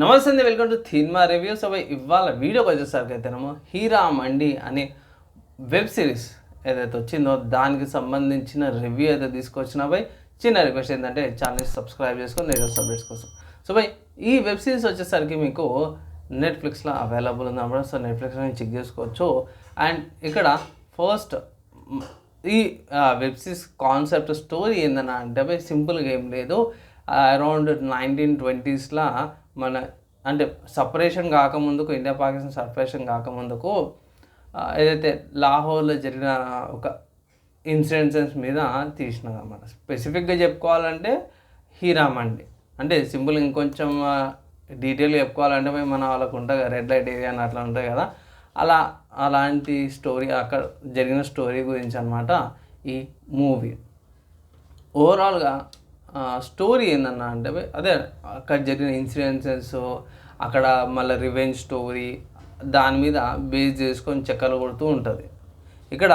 నమస్తే అండి welcome to థీన్మా రివ్యూ. సో ఇవాళ వీడియోకి వచ్చేసరికి అయితేనేమో హీరా మండి అనే వెబ్ సిరీస్ ఏదైతే వచ్చిందో దానికి సంబంధించిన రివ్యూ అయితే తీసుకొచ్చిన బై చిన్న రిక్వెస్ట్ ఏంటంటే ఛానల్ సబ్స్క్రైబ్ చేసుకొని లేటెస్ట్ అప్డేట్స్ కోసం. సో బై ఈ వెబ్ సిరీస్ వచ్చేసరికి మీకు నెట్ఫ్లిక్స్లో అవైలబుల్ ఉందన్నమాట సో నెట్ఫ్లిక్స్లో చెక్ చేసుకోవచ్చు. అండ్ ఇక్కడ ఫస్ట్ ఈ వెబ్ సిరీస్ కాన్సెప్ట్ స్టోరీ ఏందన్నా అంటే బై సింపుల్గా ఏం లేదు. అరౌండ్ నైన్టీన్ ట్వంటీస్లో మన అంటే సపరేషన్ కాకముందుకు ఇండియా పాకిస్తాన్ సపరేషన్ కాకముందుకు ఏదైతే లాహోర్లో జరిగిన ఒక ఇన్సిడెన్సెస్ మీద తీసినది అన్నమాట. స్పెసిఫిక్గా చెప్పుకోవాలంటే హీరామండి అంటే సింపుల్ ఇంకొంచెం డీటెయిల్గా చెప్పుకోవాలంటే మేము మన వాళ్ళకు ఉంటుంది రెడ్ లైట్ ఏరియా అని అట్లా ఉంటుంది కదా. అలా అలాంటి స్టోరీ అక్కడ జరిగిన స్టోరీ గురించి అనమాట ఈ మూవీ. ఓవరాల్గా స్టోరీ ఏందన్నా అంటే అదే అక్కడ జరిగిన ఇన్సిడెన్సెస్ అక్కడ మళ్ళీ రివెంజ్ స్టోరీ దాని మీద బేస్ చేసుకొని చెక్కలు కొడుతూ ఉంటుంది. ఇక్కడ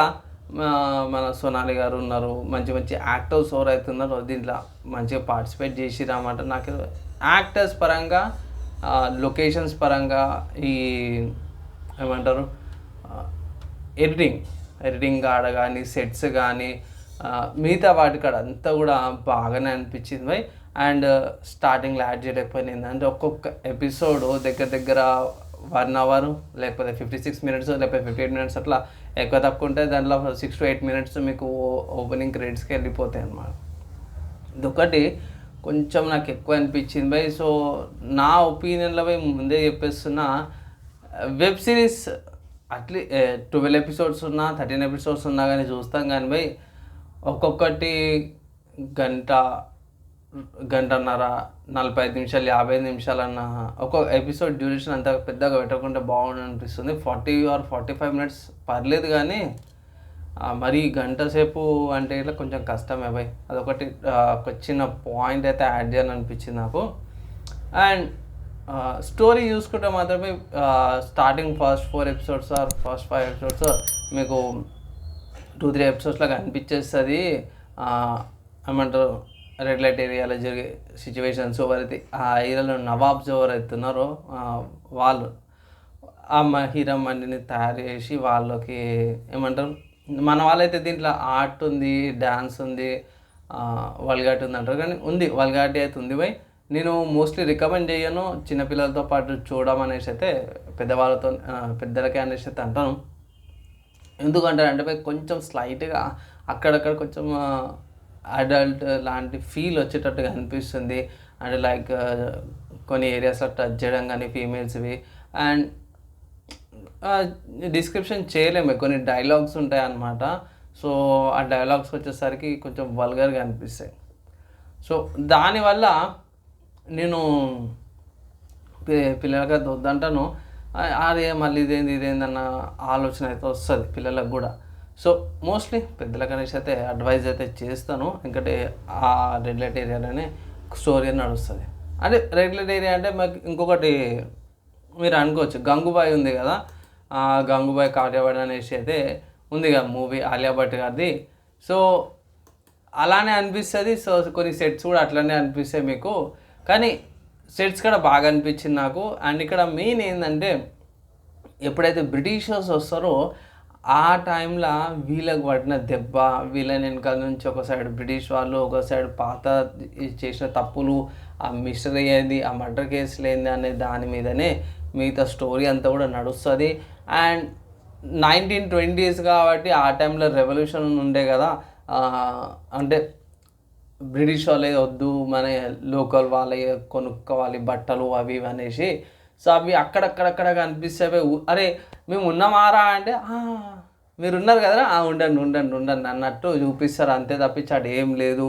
మన సోనాలి గారు ఉన్నారు మంచి మంచి యాక్టర్స్ ఎవరైతే ఉన్నారో దీంట్లో మంచిగా పార్టిసిపేట్ చేసిరన్నమాట నాకు యాక్టర్స్ పరంగా లొకేషన్స్ పరంగా ఈ ఏమంటారు? ఎడిటింగ్ ఎడిటింగ్ కాడ కానీ సెట్స్ కానీ మిగతా వాటి కాడ అంతా కూడా బాగానే అనిపించింది బై అండ్ స్టార్టింగ్లో యాడ్ చేయలేకపోయింది ఏంటంటే ఒక్కొక్క ఎపిసోడ్ దగ్గర దగ్గర వన్ అవర్ లేకపోతే ఫిఫ్టీ సిక్స్ మినిట్స్ లేకపోతే ఫిఫ్టీ ఎయిట్ మినిట్స్ అట్లా ఎక్కువ తక్కువ ఉంటే దాంట్లో సిక్స్ టు ఎయిట్ మినిట్స్ మీకు ఓపెనింగ్ క్రెడిట్స్కి వెళ్ళిపోతాయి అన్నమాట. ఇదొకటి. కొంచెం నాకు ఎక్కువ అనిపించింది బై సో నా ఒపీనియన్లో పోయి ముందే చెప్పేస్తున్నా web series at least twelve episodes ఉన్నా థర్టీన్ ఎపిసోడ్స్ ఉన్నా కానీ చూస్తాం కానీ బై ఒక్కొక్కటి గంట గంటన్నర నలభై ఐదు నిమిషాలు యాభై ఐదు నిమిషాలన్న ఒక ఎపిసోడ్ డ్యూరేషన్ అంత పెద్దగా పెట్టకుండా బాగుండు అనిపిస్తుంది. Forty or forty five minutes పర్లేదు కానీ మరి గంట సేపు అంటే ఇట్లా కొంచెం కష్టమే భయ్. అదొకటి ఒక చిన్న పాయింట్ అయితే యాడ్ చేయాలనిపించింది నాకు. అండ్ స్టోరీ చూసుకుంటే మాత్రమే starting first four episodes or first five episodes మీకు టూ త్రీ ఎపిసోడ్స్లో కనిపించేస్తుంది ఏమంటారు రెడ్ లైట్ ఏరియాలో జరిగే సిచ్యువేషన్స్ ఎవరైతే ఆ ఏరియాలో నవాబ్స్ ఎవరైతే ఉన్నారో వాళ్ళు ఆ మ- హీరో మండిని తయారు చేసి వాళ్ళకి ఏమంటారు మన వాళ్ళైతే దీంట్లో ఆర్ట్ ఉంది డ్యాన్స్ ఉంది వల్గాటి ఉంది అంటారు. కానీ ఉంది వల్గాటి అయితే ఉంది. బై నేను మోస్ట్లీ రికమెండ్ చేయను చిన్నపిల్లలతో పాటు చూడమనేసి అయితే పెద్దవాళ్ళతో పెద్దలకే అనేసి అయితే అంటాను. ఎందుకంటే అంటే కొంచెం స్లైట్గా అక్కడక్కడ కొంచెం అడల్ట్ లాంటి ఫీల్ వచ్చేటట్టుగా అనిపిస్తుంది. అండ్ లైక్ కొన్ని ఏరియాస్లో టచ్ చేయడం కానీ ఫీమేల్స్వి. అండ్ డిస్క్రిప్షన్ చేయలేము. కొన్ని డైలాగ్స్ ఉంటాయి అన్నమాట సో ఆ డైలాగ్స్ వచ్చేసరికి కొంచెం వల్గర్గా అనిపిస్తాయి. సో దానివల్ల నేను పిల్లలకి వద్దంటాను. అదే మళ్ళీ ఇదేంది ఇదేందన్న ఆలోచన అయితే వస్తుంది పిల్లలకు కూడా. సో మోస్ట్లీ పెద్దల అనేసి అయితే అడ్వైజ్ అయితే చేస్తాను. ఎందుకంటే ఆ రెగ్యులేట్ ఏరియాలోనే స్టోరీ అని నడుస్తుంది. అంటే రెగ్యులేట్ ఏరియా అంటే మాకు ఇంకొకటి మీరు అనుకోవచ్చు. గంగుబాయ్ ఉంది కదా? ఆ గంగుబాయ్ కాటేవాడు అనేసి అయితే ఉంది కదా మూవీ ఆలియా భట్ గారిది. సో అలానే అనిపిస్తుంది. సో కొన్ని సెట్స్ కూడా అట్లనే అనిపిస్తాయి మీకు. కానీ సెట్స్ కూడా బాగా అనిపించింది నాకు. అండ్ ఇక్కడ మెయిన్ ఏంటంటే ఎప్పుడైతే బ్రిటిషర్స్ వస్తారో ఆ టైంలో వీళ్ళకి పడిన దెబ్బ వీళ్ళని వెనకాల నుంచి ఒక సైడ్ బ్రిటిష్ వాళ్ళు ఒక సైడ్ పాత చేసిన తప్పులు ఆ మిస్టర్ అయ్యేది ఆ మర్డర్ కేసులు ఏంది అనే దాని మీదనే మిగతా స్టోరీ అంతా కూడా నడుస్తుంది. అండ్ నైన్టీన్ ట్వంటీస్ కాబట్టి ఆ టైంలో రెవల్యూషన్ ఉండే కదా అంటే బ్రిటిష్ వాళ్ళే వద్దు మన లోకల్ వాళ్ళే కొనుక్కోవాలి బట్టలు అవి ఇవి అనేసి. సో అవి అక్కడక్కడక్కడ కనిపిస్తే అరే మేము ఉన్నామారా అంటే మీరు ఉన్నారు కదరా? ఉండండి ఉండండి ఉండండి అన్నట్టు చూపిస్తారు. అంతే తప్పించాడు ఏం లేదు.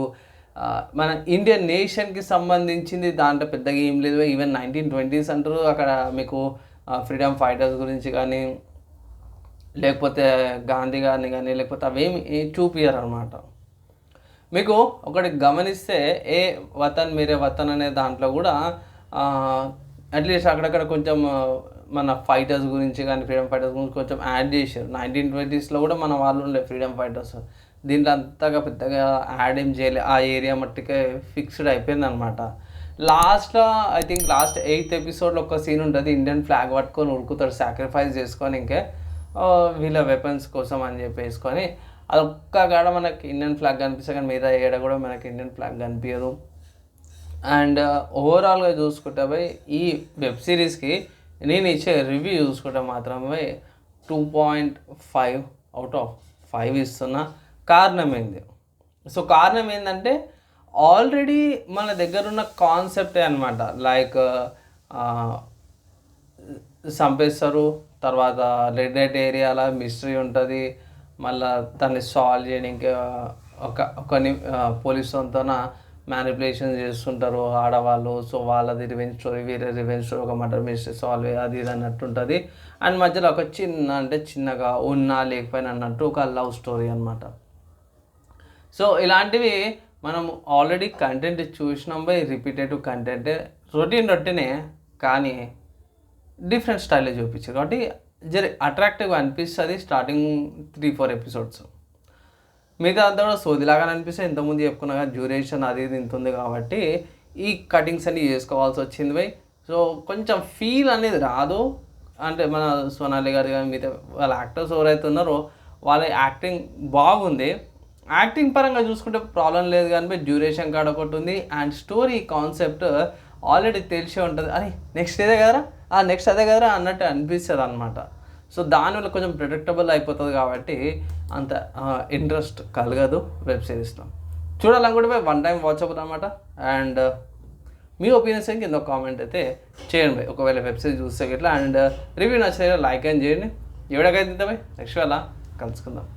మన ఇండియన్ నేషన్కి సంబంధించింది దాంట్లో పెద్దగా ఏం లేదు. ఈవెన్ నైన్టీన్ ట్వంటీస్ అంటారు అక్కడ మీకు ఫ్రీడమ్ ఫైటర్స్ గురించి కానీ లేకపోతే గాంధీ గారిని కానీ లేకపోతే అవేమి చూపించారు అనమాట మీకు ఒకటి గమనిస్తే ఏ వతన్ మీరే వతన్ అనే దాంట్లో కూడా అట్లీస్ట్ అక్కడక్కడ కొంచెం మన ఫైటర్స్ గురించి కానీ ఫ్రీడమ్ ఫైటర్స్ గురించి కొంచెం యాడ్ చేశారు. నైన్టీన్ ట్వంటీస్లో కూడా మన వాళ్ళు ఉండే ఫ్రీడమ్ ఫైటర్స్ దీంట్లో అంతగా పెద్దగా యాడ్ ఏం చేయలే. ఆ ఏరియా మట్టుకే ఫిక్స్డ్ అయిపోయింది అనమాట లాస్ట్లో ఐ థింక్ లాస్ట్ ఎయిత్ ఎపిసోడ్లో ఒక సీన్ ఉంటుంది. ఇండియన్ ఫ్లాగ్ పట్టుకొని ఉడుకుతాడు సాక్రిఫైస్ చేసుకొని ఇంకే వీళ్ళ వెపన్స్ కోసం అని చెప్పేసుకొని అది ఒక్క కాడ మనకి ఇండియన్ ఫ్లాగ్ కనిపిస్తే కానీ మిగతా ఏడ కూడా మనకి ఇండియన్ ఫ్లాగ్ కనిపించదు అండ్ ఓవరాల్గా చూసుకుంటే పోయి ఈ వెబ్ సిరీస్కి నేను ఇచ్చే రివ్యూ చూసుకుంటే మాత్రమే two point five out of five ఇస్తున్నా. కారణం ఏంది? సో కారణం ఏంటంటే ఆల్రెడీ మన దగ్గర ఉన్న కాన్సెప్టే అనమాట లైక్ చంపేస్తారు. తర్వాత రెడ్ లైట్ ఏరియాలో మిస్టరీ ఉంటుంది. మళ్ళీ దాన్ని సాల్వ్ చేయడానికి ఒక కొన్ని పోలీస్ మ్యానిపులేషన్ చేస్తుంటారు ఆడవాళ్ళు. సో వాళ్ళది రివెంజ్ స్టోరీ వీరే రివెంజ్ స్టోరీ ఒక మర్డర్ మిస్టరీ సాల్వ్ అది ఇది అన్నట్టు ఉంటుంది. అండ్ మధ్యలో ఒక చిన్న అంటే చిన్నగా ఉన్నా లేకపోయినా అన్నట్టు ఒక లవ్ స్టోరీ అనమాట సో ఇలాంటివి మనం ఆల్రెడీ కంటెంట్ చూసినాం బై రిపీటెడ్ కంటెంట్ రొటీన్ రొట్టినే కానీ డిఫరెంట్ స్టైల్లో చూపించారు. కాబట్టి జర అట్రాక్టివ్గా అనిపిస్తుంది స్టార్టింగ్ త్రీ ఫోర్ ఎపిసోడ్స్ మిగతా అంతా కూడా సోదిలాగా అనిపిస్తే ఇంతకుముందు చెప్పుకున్నా డ్యూరేషన్ అది ఇది ఇంత ఉంది కాబట్టి ఈ కటింగ్స్ అన్ని చేసుకోవాల్సి వచ్చింది పోయి సో కొంచెం ఫీల్ అనేది రాదు. అంటే మన సోనాలి గారు కానీ మిగతా వాళ్ళ యాక్టర్స్ ఎవరైతే ఉన్నారో వాళ్ళ యాక్టింగ్ బాగుంది. యాక్టింగ్ పరంగా చూసుకుంటే ప్రాబ్లం లేదు కానీ డ్యూరేషన్ కాడ ఒకటి ఉంది. అండ్ స్టోరీ కాన్సెప్ట్ ఆల్రెడీ తెలిసే ఉంటుంది. అని నెక్స్ట్ ఇదే కదరా? నెక్స్ట్ అదే కదరా అన్నట్టు అనిపిస్తుంది అనమాట సో దానివల్ల కొంచెం ప్రిడిక్టబుల్ అయిపోతుంది కాబట్టి అంత ఇంట్రెస్ట్ కలగదు వెబ్ సిరీస్లో చూడాలనుకుంటే వన్ టైం వాచబుల్ అనమాట అండ్ మీ ఒపీనియన్స్ కింద ఒక కామెంట్ అయితే చేయండి భయ్ ఒకవేళ వెబ్ సిరీస్ చూస్తే ఇట్లా అండ్ రివ్యూ నచ్చితే లైక్ అని చేయండి. ఎవరికైతే భయ్ నెక్స్ట్ వేళ కలుసుకుందాం.